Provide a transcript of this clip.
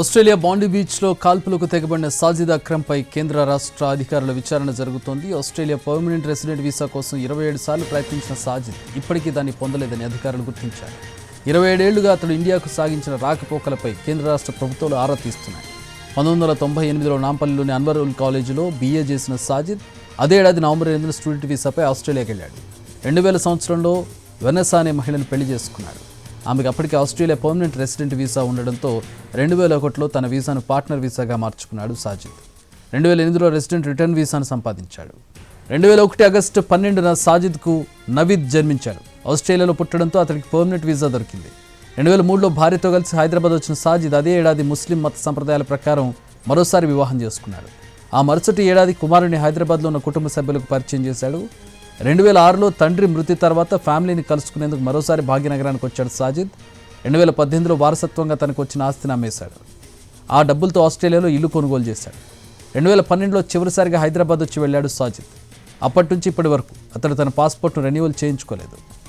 Australia బాండీ బీచ్లో కాల్పులకు తెగబడిన సాజిద్ అక్రమ్పై కేంద్ర రాష్ట్ర అధికారుల విచారణ జరుగుతోంది. ఆస్ట్రేలియా పర్మనెంట్ రెసిడెంట్ వీసా కోసం ఇరవై ఏడు సార్లు ప్రయత్నించిన సాజిద్ ఇప్పటికీ దాన్ని పొందలేదని అధికారులు గుర్తించారు. ఇరవై ఏడేళ్ళుగా అతడు ఇండియాకు సాగించిన రాకపోకలపై కేంద్ర రాష్ట్ర ప్రభుత్వాలు ఆరా తీస్తున్నాయి. పంతొమ్మిది వందల తొంభై ఎనిమిదిలో నాంపల్లిలోని అన్వర్ కాలేజీలో బీఏ చేసిన సాజిద్ అదే ఏడాది నవంబర్ ఎనిమిదిన స్టూడెంట్ వీసాపై ఆస్ట్రేలియాకి వెళ్ళాడు. రెండు వేల సంవత్సరంలో వెనసా అనే మహిళను పెళ్ళి చేసుకున్నాడు. ఆమెకు అప్పటికే ఆస్ట్రేలియా పర్మనెంట్ రెసిడెంట్ వీసా ఉండడంతో రెండు వేల ఒకటిలో తన వీసాను పార్ట్నర్ వీసాగా మార్చుకున్నాడు సాజిద్. రెండు వేల ఎనిమిదిలో రెసిడెంట్ రిటర్న్ వీసాను సంపాదించాడు. రెండు వేల ఒకటి ఆగస్టు పన్నెండున సాజిద్కు నవీద్ జన్మించాడు ఆస్ట్రేలియాలో పుట్టడంతో అతనికి పర్మనెంట్ వీసా దొరికింది. రెండు వేల మూడులో భార్యతో కలిసి హైదరాబాద్ వచ్చిన సాజిద్ అదే ఏడాది ముస్లిం మత సంప్రదాయాల ప్రకారం మరోసారి వివాహం చేసుకున్నాడు. ఆ మరుసటి ఏడాది కుమారుని హైదరాబాద్లో ఉన్న కుటుంబ సభ్యులకు పరిచయం చేశాడు. రెండు వేల ఆరులో తండ్రి మృతి తర్వాత ఫ్యామిలీని కలుసుకునేందుకు మరోసారి భాగ్యనగరానికి వచ్చాడు సాజిద్. రెండు వేల పద్దెనిమిదిలో వారసత్వంగా తనకు వచ్చిన ఆస్తిని అమ్మేశాడు. ఆ డబ్బులతో ఆస్ట్రేలియాలో ఇల్లు కొనుగోలు చేశాడు. రెండు వేల పన్నెండులో చివరిసారిగా హైదరాబాద్ వచ్చి వెళ్ళాడు సాజిద్. అప్పటి నుంచి ఇప్పటి వరకు అతడు తన పాస్పోర్ట్ను రెన్యువల్ చేయించుకోలేదు.